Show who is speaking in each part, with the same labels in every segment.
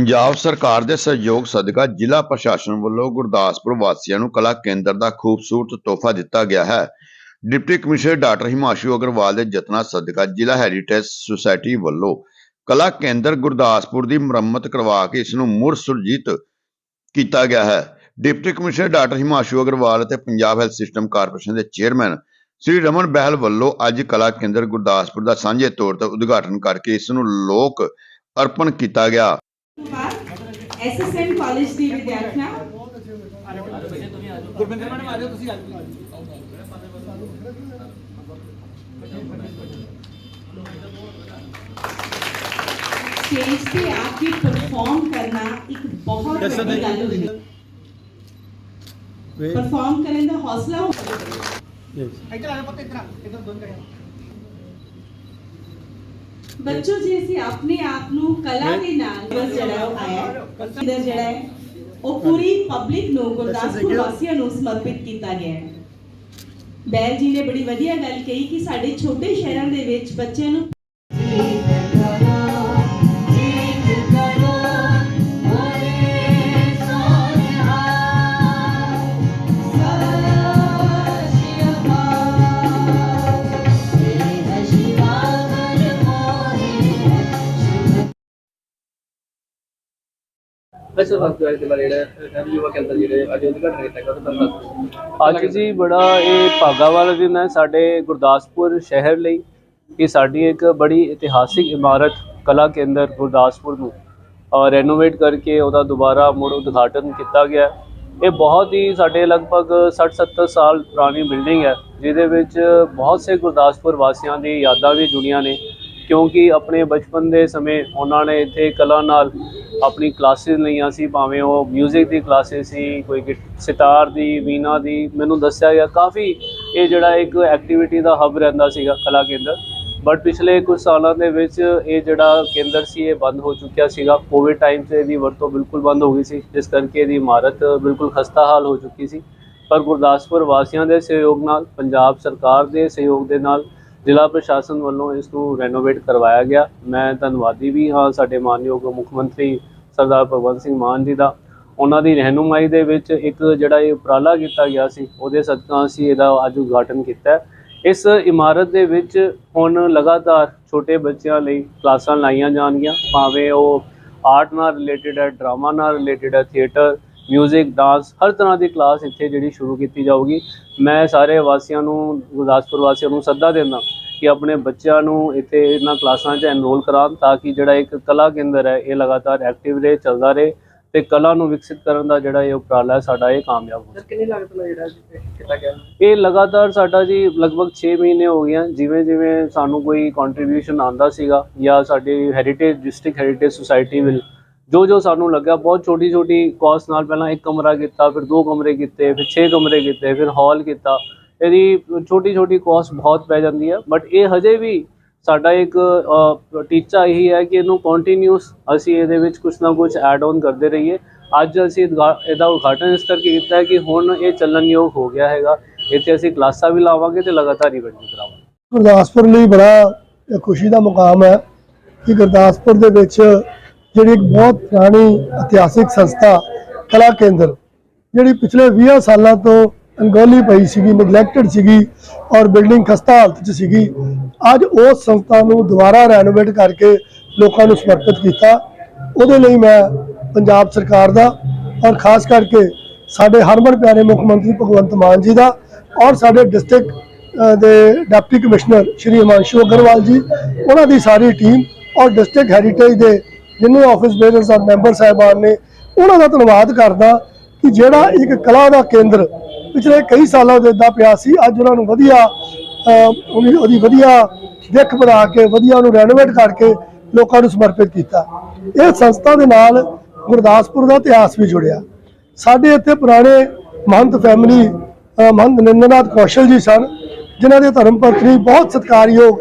Speaker 1: ਪੰਜਾਬ ਸਰਕਾਰ ਦੇ ਸਹਿਯੋਗ ਸਦਕਾ ਜ਼ਿਲ੍ਹਾ ਪ੍ਰਸ਼ਾਸਨ ਵੱਲੋਂ ਗੁਰਦਾਸਪੁਰ ਵਾਸੀਆਂ ਨੂੰ ਕਲਾ ਕੇਂਦਰ ਦਾ ਖੂਬਸੂਰਤ ਤੋਹਫਾ ਦਿੱਤਾ ਗਿਆ ਹੈ। Deputy commissioner doctor Himanshu Agarwal ਦੇ ਯਤਨਾਂ ਸਦਕਾ ਜ਼ਿਲ੍ਹਾ ਹੈਰੀਟੇਜ ਸੁਸਾਇਟੀ ਵੱਲੋਂ ਕਲਾ ਕੇਂਦਰ ਗੁਰਦਾਸਪੁਰ ਦੀ ਮੁਰੰਮਤ ਕਰਵਾ ਕੇ ਇਸ ਨੂੰ ਮੁੜ ਸੁਰਜੀਤ ਕੀਤਾ ਗਿਆ ਹੈ। Deputy commissioner doctor Himanshu Agarwal ਅਤੇ ਪੰਜਾਬ ਹੈਲਥ ਸਿਸਟਮ ਕਾਰਪੋਰੇਸ਼ਨ ਦੇ ਚੇਅਰਮੈਨ ਸ੍ਰੀ ਰਮਨ ਬਹਿਲ ਵੱਲੋਂ ਅੱਜ ਕਲਾ ਕੇਂਦਰ ਗੁਰਦਾਸਪੁਰ ਦਾ ਸਾਂਝੇ ਤੌਰ ਤੇ ਉਦਘਾਟਨ ਕਰਕੇ ਇਸ ਨੂੰ ਲੋਕ ਅਰਪਣ ਕੀਤਾ ਗਿਆ।
Speaker 2: ਐਸਐਸਐਮ ਕਾਲਜ ਦੀ ਵਿਦਿਆਰਥੀਆਂ ਸਟੇਜ ਤੇ ਆ ਕੇ ਪਰਫਾਰਮ ਕਰਨਾ ਇੱਕ ਬਹੁਤ ਵੱਡੀ ਗੱਲ ਹੁੰਦੀ ਹੈ ਪਰਫਾਰਮ ਕਰਨ ਦਾ ਹੌਸਲਾ ਹੁੰਦਾ ਬੱਚੋ ਜੀ ਅਸੀਂ ਆਪਣੇ ਆਪ ਨੂੰ ਕਲਾ ਦੇ ਨਾਲ ਜਿਹੜਾ ਉਹ ਆਇਆ ਇਹਦਾ ਜਿਹੜਾ ਹੈ ਉਹ ਪੂਰੀ ਪਬਲਿਕ ਨੂੰ ਗੁਰਦਾਸਪੁਰ ਵਾਸੀਆਂ ਨੂੰ ਸਮਰਪਿਤ ਕੀਤਾ ਗਿਆ ਹੈ। ਬੈਲ ਜੀ ਨੇ ਬੜੀ ਵਧੀਆ ਗੱਲ ਕਹੀ ਕਿ ਸਾਡੇ ਛੋਟੇ ਸ਼ਹਿਰਾਂ ਦੇ ਵਿੱਚ ਬੱਚਿਆਂ ਨੂੰ
Speaker 3: ਅੱਛਾ ਵਕਤ ਦੇ ਬਾਰੇ ਜਿਹੜਾ ਯੁਵਾ ਕੇਂਦਰ ਜਿਹੜੇ ਅੱਜ ਉਦਘਾਟਨ ਕੀਤਾ ਗਿਆ, ਉਹਦਾ ਤੁਹਾਨੂੰ
Speaker 4: ਅੱਜ ਜੀ ਬੜਾ ਇਹ ਭਾਗਾ ਵਾਲਾ ਦਿਨ ਹੈ ਸਾਡੇ ਗੁਰਦਾਸਪੁਰ ਸ਼ਹਿਰ ਲਈ। ਇਹ ਸਾਡੀ ਇੱਕ ਬੜੀ ਇਤਿਹਾਸਿਕ ਇਮਾਰਤ, ਕਲਾ ਕੇਂਦਰ ਗੁਰਦਾਸਪੁਰ ਨੂੰ ਰੈਨੋਵੇਟ ਕਰਕੇ ਉਹਦਾ ਦੁਬਾਰਾ ਮੁੜ ਉਦਘਾਟਨ ਕੀਤਾ ਗਿਆ ਇਹ ਬਹੁਤ ਹੀ ਸਾਡੇ ਲਗਭਗ 60-70 ਸਾਲ ਪੁਰਾਣੀ ਬਿਲਡਿੰਗ ਹੈ, ਜਿਹਦੇ ਵਿੱਚ ਬਹੁਤ ਸੇ ਗੁਰਦਾਸਪੁਰ ਵਾਸੀਆਂ ਦੀ ਯਾਦਾਂ ਵੀ ਜੁੜੀਆਂ ਨੇ। ਕਿਉਂਕਿ ਆਪਣੇ ਬਚਪਨ ਦੇ ਸਮੇਂ ਉਹਨਾਂ ਨੇ ਇੱਥੇ ਕਲਾ ਨਾਲ ਆਪਣੀ ਕਲਾਸਿਸ ਲਈਆਂ ਸੀ, ਭਾਵੇਂ ਉਹ 뮤직 ਦੀ ਕਲਾਸਿਸ ਸੀ, ਕੋਈ ਗਿ- ਸਿਤਾਰ ਦੀ, ਵੀਣਾ ਦੀ, ਮੈਨੂੰ ਦੱਸਿਆ ਗਿਆ, ਕਾਫੀ ਇਹ ਜਿਹੜਾ ਇੱਕ ਐਕਟੀਵਿਟੀ ਦਾ ਹੱਬ ਰਹਿੰਦਾ ਸੀਗਾ ਕਲਾ ਕੇਂਦਰ। ਬਟ ਪਿਛਲੇ ਕੁਝ ਸਾਲਾਂ ਦੇ ਵਿੱਚ ਇਹ ਜਿਹੜਾ ਕੇਂਦਰ ਸੀ, ਇਹ ਬੰਦ ਹੋ ਚੁੱਕਿਆ ਸੀਗਾ। ਕੋਵਿਡ ਟਾਈਮ 'ਤੇ ਇਹਦੀ ਵਰਤੋਂ ਬਿਲਕੁਲ ਬੰਦ ਹੋ ਗਈ ਸੀ, ਜਿਸ ਕਰਕੇ ਇਹਦੀ ਇਮਾਰਤ ਬਿਲਕੁਲ ਖਸਤਾ ਹਾਲ ਹੋ ਚੁੱਕੀ ਸੀ। ਪਰ ਗੁਰਦਾਸਪੁਰ ਵਾਸੀਆਂ ਦੇ ਸਹਿਯੋਗ ਨਾਲ, ਪੰਜਾਬ ਸਰਕਾਰ ਦੇ ਸਹਿਯੋਗ ਦੇ ਨਾਲ ਜ਼ਿਲ੍ਹਾ ਪ੍ਰਸ਼ਾਸਨ ਵੱਲੋਂ ਇਸ ਨੂੰ ਰੈਨੋਵੇਟ ਕਰਵਾਇਆ ਗਿਆ। ਮੈਂ ਧੰਨਵਾਦੀ ਵੀ ਹਾਂ ਸਾਡੇ ਮਾਨਯੋਗ ਮੁੱਖ ਮੰਤਰੀ ਸਰਦਾਰ ਭਗਵੰਤ ਸਿੰਘ ਮਾਨ ਜੀ ਦਾ। ਉਹਨਾਂ ਦੀ ਰਹਿਨੁਮਾਈ ਦੇ ਵਿੱਚ ਇੱਕ ਜਿਹੜਾ ਇਹ ਉਪਰਾਲਾ ਕੀਤਾ ਗਿਆ ਸੀ, ਉਹਦੇ ਸਦਕਾ ਅਸੀਂ ਇਹਦਾ ਅੱਜ ਉਦਘਾਟਨ ਕੀਤਾ। ਇਸ ਇਮਾਰਤ ਦੇ ਵਿੱਚ ਹੁਣ ਲਗਾਤਾਰ ਛੋਟੇ ਬੱਚਿਆਂ ਲਈ ਕਲਾਸਾਂ ਲਾਈਆਂ ਜਾਣਗੀਆਂ, ਭਾਵੇਂ ਉਹ ਆਰਟ ਨਾਲ ਰਿਲੇਟਡ ਹੈ ਡਰਾਮਾ ਨਾਲ ਰਿਲੇਟਡ ਹੈ ਥੀਏਟਰ ਮਿਊਜ਼ਿਕ ਡਾਂਸ ਹਰ ਤਰ੍ਹਾਂ ਦੀ ਕਲਾਸ ਇੱਥੇ ਜਿਹੜੀ ਸ਼ੁਰੂ ਕੀਤੀ ਜਾਊਗੀ। ਮੈਂ ਸਾਰੇ ਵਾਸੀਆਂ ਨੂੰ ਗੁਰਦਾਸਪੁਰ ਵਾਸੀਆਂ ਨੂੰ ਸੱਦਾ ਦਿੰਦਾ ਕਿ ਆਪਣੇ ਬੱਚਿਆਂ ਨੂੰ ਇੱਥੇ ਇਹਨਾਂ ਕਲਾਸਾਂ 'ਚ ਐਨਰੋਲ ਕਰਾਉਣ ਤਾਂ ਕਿ ਜਿਹੜਾ ਇੱਕ ਕਲਾ ਕੇਂਦਰ ਹੈ ਇਹ ਲਗਾਤਾਰ ਐਕਟਿਵ ਰਹੇ ਚੱਲਦਾ ਰਹੇ ਤੇ ਕਲਾ ਨੂੰ ਵਿਕਸਿਤ ਕਰਨ ਦਾ ਜਿਹੜਾ ਇਹ ਉਪਰਾਲਾ ਹੈ ਸਾਡਾ ਇਹ ਕਾਮਯਾਬ ਹੋ
Speaker 3: ਕਿੰਨੀ ਲਾਗਤ ਨਾਲ ਜਿਹੜਾ ਇਹ ਕੀਤਾ ਗਿਆ?
Speaker 4: ਇਹ ਲਗਾਤਾਰ ਸਾਡਾ ਜੀ ਲਗਭਗ 6 ਮਹੀਨੇ ਹੋ ਗਏ ਆ ਜਿਵੇਂ ਜਿਵੇਂ ਸਾਨੂੰ ਕੋਈ ਕੰਟਰੀਬਿਊਸ਼ਨ ਆਂਦਾ ਸੀਗਾ ਜਾਂ ਸਾਡੀ ਹੈਰੀਟੇਜ ਡਿਸਟ੍ਰਿਕਟ ਹੈਰੀਟੇਜ ਸੁਸਾਇਟੀ ਵੱਲ ਜੋ ਜੋ ਸਾਨੂੰ ਲੱਗਾ ਬਹੁਤ ਛੋਟੀ ਛੋਟੀ ਕਾਸਟ ਨਾਲ ਪਹਿਲਾਂ ਇੱਕ ਕਮਰਾ ਕੀਤਾ, ਫਿਰ ਦੋ ਕਮਰੇ ਕੀਤੇ, ਫਿਰ ਛੇ ਕਮਰੇ ਕੀਤੇ, ਫਿਰ ਹਾਲ ਕੀਤਾ। ਇਹਦੀ ਛੋਟੀ ਛੋਟੀ ਕਾਸਟ ਬਹੁਤ ਪੈ ਜਾਂਦੀ ਹੈ ਬਟ ਇਹ ਹਜੇ ਵੀ ਸਾਡਾ ਇੱਕ ਟੀਚਾ ਇਹੀ ਹੈ ਕਿ ਇਹਨੂੰ ਕੰਟੀਨਿਊਸ ਅਸੀਂ ਇਹਦੇ ਵਿੱਚ ਕੁਝ ਨਾ ਕੁਝ ਐਡ ਆਨ ਕਰਦੇ ਰਹੀਏ। ਅੱਜ ਅਸੀਂ ਇਹਦਾ ਇਹਦਾ ਉਦਘਾਟਨ ਇਸ ਕਰਕੇ ਕੀਤਾ ਹੈ ਕਿ ਹੁਣ ਇਹ ਚੱਲਣਯੋਗ ਹੋ ਗਿਆ ਹੈਗਾ। ਇੱਥੇ ਅਸੀਂ ਕਲਾਸਾਂ ਵੀ ਲਾਵਾਂਗੇ ਤੇ ਲਗਾਤਾਰ ਇਵੈਂਟ ਵੀ ਕਰਾਵਾਂਗੇ।
Speaker 5: ਗੁਰਦਾਸਪੁਰ ਲਈ ਬੜਾ ਖੁਸ਼ੀ ਦਾ ਮੁਕਾਮ ਹੈ ਕਿ ਗੁਰਦਾਸਪੁਰ ਦੇ ਵਿੱਚ ਜਿਹੜੀ ਇੱਕ ਬਹੁਤ ਪੁਰਾਣੀ ਇਤਿਹਾਸਿਕ ਸੰਸਥਾ, ਕਲਾ ਕੇਂਦਰ, ਜਿਹੜੀ ਪਿਛਲੇ 20 ਸਾਲਾਂ ਤੋਂ ਅੰਗੋਲੀ ਪਈ ਸੀਗੀ ਨੈਗਲੈਕਟਡ ਸੀਗੀ ਔਰ ਬਿਲਡਿੰਗ ਖਸਤਾ ਹਾਲਤ 'ਚ ਸੀਗੀ, ਅੱਜ ਉਸ ਸੰਸਥਾ ਨੂੰ ਦੁਬਾਰਾ ਰੈਨੋਵੇਟ ਕਰਕੇ ਲੋਕਾਂ ਨੂੰ ਸਮਰਪਿਤ ਕੀਤਾ। ਉਹਦੇ ਲਈ ਮੈਂ ਪੰਜਾਬ ਸਰਕਾਰ ਦਾ ਔਰ ਖਾਸ ਕਰਕੇ ਸਾਡੇ ਹਰਮਨ ਪਿਆਰੇ ਮੁੱਖ ਮੰਤਰੀ ਭਗਵੰਤ ਮਾਨ ਜੀ ਦਾ ਔਰ ਸਾਡੇ ਡਿਸਟ੍ਰਿਕਟ ਦੇ ਡਿਪਟੀ ਕਮਿਸ਼ਨਰ ਸ਼੍ਰੀ ਹਿਮਾਂਸ਼ੂ ਅਗਰਵਾਲ ਜੀ, ਉਹਨਾਂ ਦੀ ਸਾਰੀ ਟੀਮ ਔਰ ਡਿਸਟ੍ਰਿਕਟ ਹੈਰੀਟੇਜ ਦੇ ਜਿੰਨੇ ਆਫਿਸ ਬੇਅਰਸ ਔਰ ਮੈਂਬਰ ਸਾਹਿਬਾਨ ਨੇ ਉਹਨਾਂ ਦਾ ਧੰਨਵਾਦ ਕਰਦਾ ਕਿ ਜਿਹੜਾ ਇੱਕ ਕਲਾ ਦਾ ਕੇਂਦਰ ਪਿਛਲੇ ਕਈ ਸਾਲਾਂ ਤੋਂ ਇਦਾਂ ਪਿਆ ਸੀ ਅੱਜ ਉਹਨਾਂ ਨੂੰ ਵਧੀਆ ਉਹਦੀ ਵਧੀਆ ਦਿੱਖ ਬਣਾ ਕੇ ਵਧੀਆ ਉਹਨੂੰ ਰੈਨੋਵੇਟ ਕਰਕੇ ਲੋਕਾਂ ਨੂੰ ਸਮਰਪਿਤ ਕੀਤਾ। ਇਹ ਸੰਸਥਾ ਦੇ ਨਾਲ ਗੁਰਦਾਸਪੁਰ ਦਾ ਇਤਿਹਾਸ ਵੀ ਜੁੜਿਆ। ਸਾਡੇ ਇੱਥੇ ਪੁਰਾਣੇ ਮਹੰਤ ਫੈਮਿਲੀ ਅ, ਮਹੰਤ ਨਿੰਦਨਾਥ ਕੌਸ਼ਲ ਜੀ ਸਨ ਜਿਨ੍ਹਾਂ ਦੇ ਧਰਮ ਪਤਨੀ ਬਹੁਤ ਸਤਿਕਾਰਯੋਗ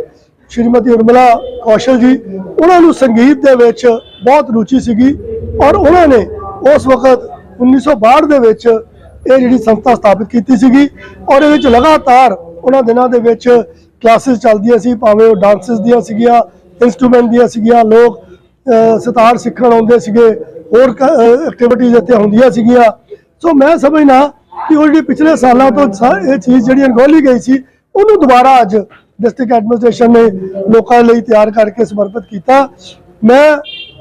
Speaker 5: ਸ਼੍ਰੀਮਤੀ ਉਰਮਲਾ ਕੌਸ਼ਲ ਜੀ, ਉਹਨਾਂ ਨੂੰ ਸੰਗੀਤ ਦੇ ਵਿੱਚ ਬਹੁਤ ਰੁਚੀ ਸੀਗੀ ਔਰ ਉਹਨਾਂ ਨੇ ਉਸ ਵਕਤ 1962 ਦੇ ਵਿੱਚ ਇਹ ਜਿਹੜੀ ਸੰਸਥਾ ਸਥਾਪਿਤ ਕੀਤੀ ਸੀਗੀ ਔਰ ਇਹਦੇ ਵਿੱਚ ਲਗਾਤਾਰ ਉਹਨਾਂ ਦਿਨਾਂ ਦੇ ਵਿੱਚ ਕਲਾਸਿਸ ਚੱਲਦੀਆਂ ਸੀ, ਭਾਵੇਂ ਉਹ ਡਾਂਸਸ ਦੀਆਂ ਸੀਗੀਆਂ ਇਨਸਟਰੂਮੈਂਟ ਦੀਆਂ ਸੀਗੀਆਂ, ਲੋਕ ਸਿਤਾਰ ਸਿੱਖਣ ਆਉਂਦੇ ਸੀਗੇ, ਹੋਰ ਐਕਟੀਵਿਟੀਜ਼ ਇੱਥੇ ਹੁੰਦੀਆਂ ਸੀਗੀਆਂ। ਸੋ ਮੈਂ ਸਮਝਣਾ ਕਿ ਉਹ ਜਿਹੜੀ ਪਿਛਲੇ ਸਾਲਾਂ ਤੋਂ ਇਹ ਚੀਜ਼ ਜਿਹੜੀ ਅਣਗੋਲੀ ਗਈ ਸੀ, ਉਹਨੂੰ ਦੁਬਾਰਾ ਅੱਜ ਡਿਸਟ੍ਰਿਕਟ ਐਡਮਿਨਿਸਟ੍ਰੇਸ਼ਨ ਨੇ ਲੋਕਾਂ ਲਈ ਤਿਆਰ ਕਰਕੇ ਸਮਰਪਿਤ ਕੀਤਾ ਮੈਂ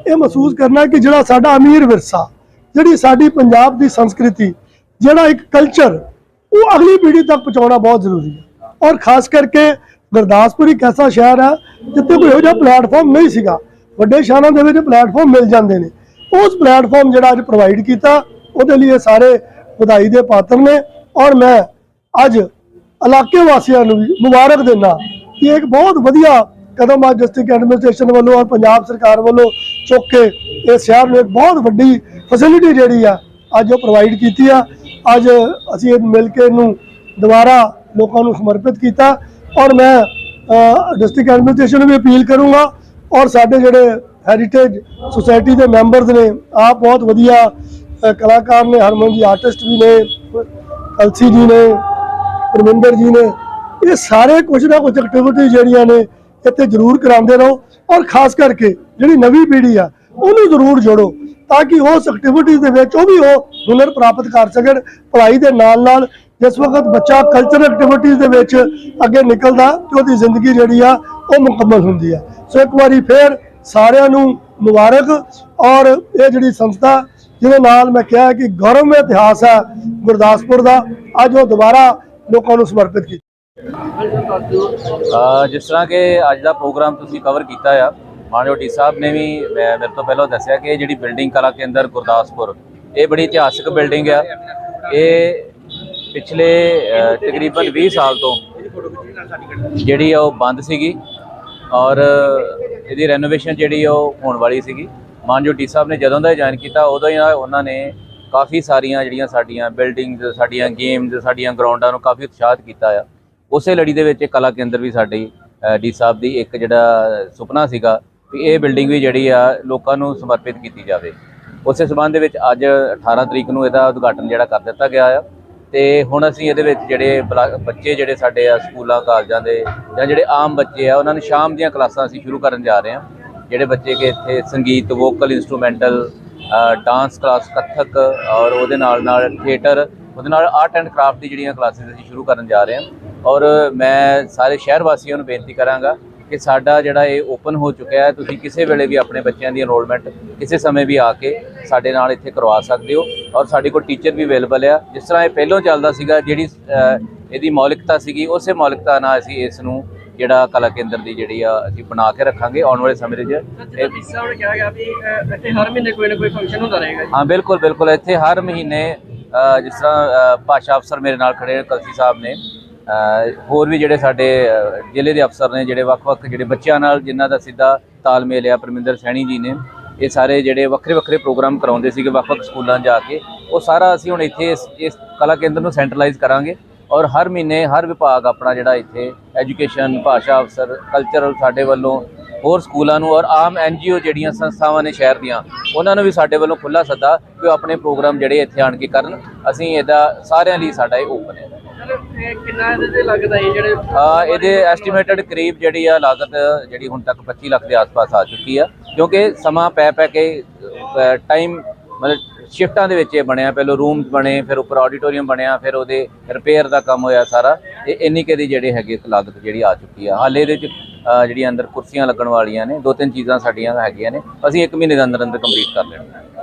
Speaker 5: ਇਹ ਮਹਿਸੂਸ ਕਰਨਾ ਕਿ ਜਿਹੜਾ ਸਾਡਾ ਅਮੀਰ ਵਿਰਸਾ ਜਿਹੜੀ ਸਾਡੀ ਪੰਜਾਬ ਦੀ ਸੰਸਕ੍ਰਿਤੀ ਜਿਹੜਾ ਇੱਕ ਕਲਚਰ ਉਹ ਅਗਲੀ ਪੀੜ੍ਹੀ ਤੱਕ ਪਹੁੰਚਾਉਣਾ ਬਹੁਤ ਜ਼ਰੂਰੀ ਹੈ ਔਰ ਖਾਸ ਕਰਕੇ ਗੁਰਦਾਸਪੁਰ ਇੱਕ ਐਸਾ ਸ਼ਹਿਰ ਹੈ ਜਿੱਥੇ ਕੋਈ ਇਹੋ ਜਿਹਾ ਪਲੇਟਫਾਰਮ ਨਹੀਂ ਸੀਗਾ ਵੱਡੇ ਸ਼ਹਿਰਾਂ ਦੇ ਵਿੱਚ ਪਲੇਟਫਾਰਮ ਮਿਲ ਜਾਂਦੇ ਨੇ ਉਸ ਪਲੇਟਫਾਰਮ ਜਿਹੜਾ ਅੱਜ ਪ੍ਰੋਵਾਈਡ ਕੀਤਾ ਉਹਦੇ ਲਈ ਇਹ ਸਾਰੇ ਵਧਾਈ ਦੇ ਪਾਤਰ ਨੇ ਔਰ ਮੈਂ ਅੱਜ ਇਲਾਕੇ ਵਾਸੀਆਂ ਨੂੰ ਵੀ ਮੁਬਾਰਕ ਦਿੰਦਾ। ਕਿ ਇਹ ਇੱਕ ਬਹੁਤ ਵਧੀਆ ਕਦਮ ਅੱਜ ਡਿਸਟ੍ਰਿਕਟ ਐਡਮਿਨਿਸਟ੍ਰੇਸ਼ਨ ਵੱਲੋਂ ਔਰ ਪੰਜਾਬ ਸਰਕਾਰ ਵੱਲੋਂ ਚੁੱਕ ਕੇ ਇਹ ਸ਼ਹਿਰ ਨੂੰ ਇੱਕ ਬਹੁਤ ਵੱਡੀ ਫੈਸਿਲਿਟੀ ਜਿਹੜੀ ਆ, ਅੱਜ ਉਹ ਪ੍ਰੋਵਾਈਡ ਕੀਤੀ ਆ। ਅੱਜ ਅਸੀਂ ਇਹ ਮਿਲ ਕੇ ਇਹਨੂੰ ਦੁਬਾਰਾ ਲੋਕਾਂ ਨੂੰ ਸਮਰਪਿਤ ਕੀਤਾ ਔਰ ਮੈਂ ਡਿਸਟ੍ਰਿਕਟ ਐਡਮਿਨਿਸਟ੍ਰੇਸ਼ਨ ਨੂੰ ਵੀ ਅਪੀਲ ਕਰੂੰਗਾ ਔਰ ਸਾਡੇ ਜਿਹੜੇ ਹੈਰੀਟੇਜ ਸੁਸਾਇਟੀ ਦੇ ਮੈਂਬਰਸ ਨੇ ਆਪ ਬਹੁਤ ਵਧੀਆ ਕਲਾਕਾਰ ਨੇ ਹਰਮਨ ਜੀ ਆਰਟਿਸਟ ਵੀ ਨੇ, ਕਲਸੀ ਜੀ ਨੇ ਪਰਮਿੰਦਰ ਜੀ ਨੇ। ਇਹ ਸਾਰੇ ਕੁਝ ਨਾ ਕੁਝ ਐਕਟੀਵਿਟੀ ਜਿਹੜੀਆਂ ਨੇ, ਇੱਥੇ ਜ਼ਰੂਰ ਕਰਾਉਂਦੇ ਰਹੋ। ਔਰ ਖਾਸ ਕਰਕੇ ਜਿਹੜੀ ਨਵੀਂ ਪੀੜ੍ਹੀ ਆ, ਉਹਨੂੰ ਜ਼ਰੂਰ ਜੋੜੋ ਤਾਂ ਕਿ ਉਸ ਐਕਟੀਵਿਟੀਜ਼ ਦੇ ਵਿੱਚ ਉਹ ਵੀ ਉਹ ਹੁਨਰ ਪ੍ਰਾਪਤ ਕਰ ਸਕਣ, ਪੜ੍ਹਾਈ ਦੇ ਨਾਲ ਨਾਲ ਜਿਸ ਵਕਤ ਬੱਚਾ ਕਲਚਰ ਐਕਟੀਵਿਟੀਜ਼ ਦੇ ਵਿੱਚ ਅੱਗੇ ਨਿਕਲਦਾ, ਤੇ ਉਹਦੀ ਜ਼ਿੰਦਗੀ ਜਿਹੜੀ ਆ, ਉਹ ਮੁਕੰਮਲ ਹੁੰਦੀ ਆ। ਸੋ ਇੱਕ ਵਾਰੀ ਫੇਰ ਸਾਰਿਆਂ ਨੂੰ ਮੁਬਾਰਕ। ਔਰ ਇਹ ਜਿਹੜੀ ਸੰਸਥਾ, ਜਿਹਦੇ ਨਾਲ ਮੈਂ ਕਿਹਾ ਕਿ ਗੌਰਵਮय ਇਤਿਹਾਸ ਹੈ ਗੁਰਦਾਸਪੁਰ ਦਾ, ਅੱਜ ਉਹ ਦੁਬਾਰਾ ਲੋਕਾਂ ਨੂੰ ਸਮਰਪਿਤ ਕੀਤਾ।
Speaker 6: ਜਿਸ ਤਰ੍ਹਾਂ ਕਿ ਅੱਜ ਦਾ ਪ੍ਰੋਗਰਾਮ ਤੁਸੀਂ ਕਵਰ ਕੀਤਾ ਆ, ਮਾਨਯੋਗ ਡੀ ਸਾਹਿਬ ਨੇ ਵੀ ਮੈਂ- ਮੇਰੇ ਤੋਂ ਪਹਿਲਾਂ ਦੱਸਿਆ ਕਿ ਇਹ ਜਿਹੜੀ ਬਿਲਡਿੰਗ ਕਲਾ ਕੇਂਦਰ ਗੁਰਦਾਸਪੁਰ, ਇਹ ਬੜੀ ਇਤਿਹਾਸਕ ਬਿਲਡਿੰਗ ਆ। ਇਹ ਪਿਛਲੇ ਤਕਰੀਬਨ 20 ਸਾਲ ਤੋਂ ਜਿਹੜੀ ਆ ਉਹ ਬੰਦ ਸੀਗੀ ਔਰ ਇਹਦੀ ਰੈਨੋਵੇਸ਼ਨ ਜਿਹੜੀ ਉਹ ਹੋਣ ਵਾਲੀ ਸੀਗੀ। ਮਾਨਯੋਗ ਡੀ ਸਾਹਿਬ ਨੇ ਜਦੋਂ ਦਾ ਜੁਆਇਨ ਕੀਤਾ, ਉਦੋਂ ਹੀ ਉਹਨਾਂ ਨੇ ਕਾਫੀ ਸਾਰੀਆਂ ਜਿਹੜੀਆਂ ਸਾਡੀਆਂ ਬਿਲਡਿੰਗਸ ਸਾਡੀਆਂ ਗੇਮਸ ਸਾਡੀਆਂ ਗਰਾਊਂਡਾਂ ਨੂੰ ਕਾਫੀ ਉਤਸ਼ਾਹਿਤ ਕੀਤਾ ਆ। ਉਸੇ ਲੜੀ ਦੇ ਵਿੱਚ ਇਹ ਕਲਾ ਕੇਂਦਰ ਵੀ ਸਾਡੀ ਡੀ ਸਾਹਿਬ ਦੀ ਇੱਕ ਜਿਹੜਾ ਸੁਪਨਾ ਸੀਗਾ ਵੀ ਇਹ ਬਿਲਡਿੰਗ ਵੀ ਜਿਹੜੀ ਆ ਲੋਕਾਂ ਨੂੰ ਸਮਰਪਿਤ ਕੀਤੀ ਜਾਵੇ। ਉਸੇ ਸਬੰਧ ਦੇ ਵਿੱਚ ਅੱਜ 18 ਤਰੀਕ ਨੂੰ ਇਹਦਾ ਉਦਘਾਟਨ ਜਿਹੜਾ ਕਰ ਦਿੱਤਾ ਗਿਆ ਆ ਤੇ ਹੁਣ ਅਸੀਂ ਇਹਦੇ ਵਿੱਚ ਜਿਹੜੇ ਬਲਾ- ਬੱਚੇ ਜਿਹੜੇ ਸਾਡੇ ਆ ਸਕੂਲਾਂ, ਕਾਲਜਾਂ ਦੇ ਜਾਂ ਜਿਹੜੇ ਆਮ ਬੱਚੇ ਆ, ਉਹਨਾਂ ਨੂੰ ਸ਼ਾਮ ਦੀਆਂ ਕਲਾਸਾਂ ਅਸੀਂ ਸ਼ੁਰੂ ਕਰਨ ਜਾ ਰਹੇ ਹਾਂ। ਜਿਹੜੇ ਬੱਚੇ ਕਿ ਇੱਥੇ ਸੰਗੀਤ vocal instrumental dance class Kathak, ਔਰ ਉਹਦੇ ਨਾਲ ਨਾਲ ਥੀਏਟਰ ਉਹਦੇ ਨਾਲ ਆਰਟ ਐਂਡ ਕਰਾਫਟ ਦੀ ਜਿਹੜੀਆਂ ਕਲਾਸਿਸ ਅਸੀਂ ਸ਼ੁਰੂ ਕਰਨ ਜਾ ਰਹੇ ਹਾਂ। ਔਰ ਮੈਂ ਸਾਰੇ ਸ਼ਹਿਰ ਵਾਸੀਆਂ ਨੂੰ ਬੇਨਤੀ ਕਰਾਂਗਾ ਕਿ ਸਾਡਾ ਜਿਹੜਾ ਇਹ ਓਪਨ ਹੋ ਚੁੱਕਿਆ ਹੈ, ਤੁਸੀਂ ਕਿਸੇ ਵੇਲੇ ਵੀ ਆਪਣੇ ਬੱਚਿਆਂ ਦੀ ਐਨਰੋਲਮੈਂਟ ਕਿਸੇ ਸਮੇਂ ਵੀ ਆ ਕੇ ਸਾਡੇ ਨਾਲ ਇੱਥੇ ਕਰਵਾ ਸਕਦੇ ਹੋ। ਔਰ ਸਾਡੇ ਕੋਲ ਟੀਚਰ ਵੀ ਅਵੇਲੇਬਲ ਆ। ਜਿਸ ਤਰ੍ਹਾਂ ਇਹ ਪਹਿਲਾਂ ਚੱਲਦਾ ਸੀਗਾ, ਜਿਹੜੀ ਇਹਦੀ ਮੌਲਿਕਤਾ ਸੀਗੀ, ਉਸੇ ਮੌਲਿਕਤਾ ਨਾਲ ਅਸੀਂ ਇਸ ਨੂੰ ਜਿਹੜਾ ਕਲਾ ਕੇਂਦਰ ਦੀ ਜਿਹੜੀ ਆ ਅਸੀਂ ਬਣਾ ਕੇ ਰੱਖਾਂਗੇ ਆਉਣ ਵਾਲੇ ਸਮੇਂ ਦੇ ਵਿੱਚ।
Speaker 3: ਸਾਹਿਬ ਨੇ ਕਿਹਾ ਗਿਆ ਵੀ ਇੱਥੇ ਹਰ ਮਹੀਨੇ ਕੋਈ ਨਾ ਕੋਈ ਫੰਕਸ਼ਨ ਹੁੰਦਾ ਰਹੇਗਾ ਜੀ।
Speaker 6: ਹਾਂ ਬਿਲਕੁਲ ਬਿਲਕੁਲ। ਇੱਥੇ ਹਰ ਮਹੀਨੇ ਜਿਸ ਤਰ੍ਹਾਂ ਭਾਸ਼ਾ ਅਫਸਰ ਮੇਰੇ ਨਾਲ ਖੜੇ ਨੇ, ਕਲਸੀ ਸਾਹਿਬ ਨੇ। ਹੋਰ ਵੀ ਜਿਹੜੇ ਸਾਡੇ ਜ਼ਿਲ੍ਹੇ ਦੇ ਅਫਸਰ ਨੇ ਜਿਹੜੇ ਵੱਖ-ਵੱਖ ਜਿਹੜੇ ਬੱਚਿਆਂ ਨਾਲ ਜਿਨ੍ਹਾਂ ਦਾ ਸਿੱਧਾ ਤਾਲਮੇਲ ਆ ਪਰਮਿੰਦਰ ਸੈਣੀ ਜੀ ਨੇ ਇਹ ਸਾਰੇ ਜਿਹੜੇ ਵੱਖਰੇ ਵੱਖਰੇ ਪ੍ਰੋਗਰਾਮ ਕਰਾਉਂਦੇ ਸੀਗੇ ਵੱਖ-ਵੱਖ ਸਕੂਲਾਂ ਜਾ ਕੇ। ਉਹ ਸਾਰਾ ਅਸੀਂ ਹੁਣ ਇੱਥੇ ਇਸ ਕਲਾ ਕੇਂਦਰ ਨੂੰ ਸੈਂਟਰਲਾਈਜ਼ ਕਰਾਂਗੇ। ਔਰ ਹਰ ਮਹੀਨੇ ਹਰ ਵਿਭਾਗ ਆਪਣਾ ਜਿਹੜਾ ਇੱਥੇ ਐਜੂਕੇਸ਼ਨ, ਭਾਸ਼ਾ ਅਫਸਰ ਕਲਚਰਲ ਸਾਡੇ ਵੱਲੋਂ ਹੋਰ ਸਕੂਲਾਂ ਨੂੰ ਔਰ ਆਮ ਐਨਜੀਓ ਜਿਹੜੀਆਂ ਸੰਸਥਾਵਾਂ ਨੇ ਸ਼ਹਿਰ ਦੀਆਂ, ਉਹਨਾਂ ਨੂੰ ਵੀ ਸਾਡੇ ਵੱਲੋਂ ਖੁੱਲਾ ਸੱਦਾ ਕਿ ਉਹ ਆਪਣੇ ਪ੍ਰੋਗਰਾਮ ਜਿਹੜੇ ਇੱਥੇ ਆਣ ਕੇ ਕਰਨ। ਅਸੀਂ ਇਹਦਾ ਸਾਰਿਆਂ ਲਈ ਸਾਡਾ ਇਹ ਓਪਨ ਹੈ।
Speaker 3: ਕਿੰਨਾ ਇਹਦੇ ਲੱਗਦਾ ਹੈ ਜਿਹੜੇ
Speaker 6: ਆ, ਇਹਦੇ ਐਸਟੀਮੇਟਡ ਕਰੀਬ ਜਿਹੜੀ ਆ ਲਾਗਤ ਜਿਹੜੀ ਹੁਣ ਤੱਕ 25 ਲੱਖ ਦੇ ਆਸ-ਪਾਸ ਆ ਚੁੱਕੀ ਆ, ਕਿਉਂਕਿ ਸਮਾਂ ਪੈ ਪੈ ਕੇ ਟਾਈਮ ਮਤਲਬ ਸ਼ਿਫਟਾਂ ਦੇ ਵਿੱਚ ਇਹ ਬਣਿਆ ਪਹਿਲਾਂ ਰੂਮ ਬਣੇ ਫਿਰ ਉੱਪਰ ਆਡੀਟੋਰੀਅਮ ਬਣਿਆ ਫਿਰ ਉਹਦੇ ਰਿਪੇਅਰ ਦਾ ਕੰਮ ਹੋਇਆ ਸਾਰਾ। ਇਹ ਇੰਨੀ ਕੁ ਦੀ ਜਿਹੜੇ ਹੈਗੇ ਲਾਗਤ ਜਿਹੜੀ ਆ ਚੁੱਕੀ ਆ। ਹਾਲੇ ਇਹਦੇ ਚ ਅ, ਜਿਹੜੀਆਂ ਅੰਦਰ ਕੁਰਸੀਆਂ ਲੱਗਣ ਵਾਲੀਆਂ ਨੇ ਦੋ ਤਿੰਨ ਚੀਜ਼ਾਂ ਸਾਡੀਆਂ ਹੈਗੀਆਂ ਨੇ ਅਸੀਂ 1 ਮਹੀਨੇ ਦੇ ਅੰਦਰ ਅੰਦਰ ਕੰਪਲੀਟ ਕਰ ਲੈਣਾ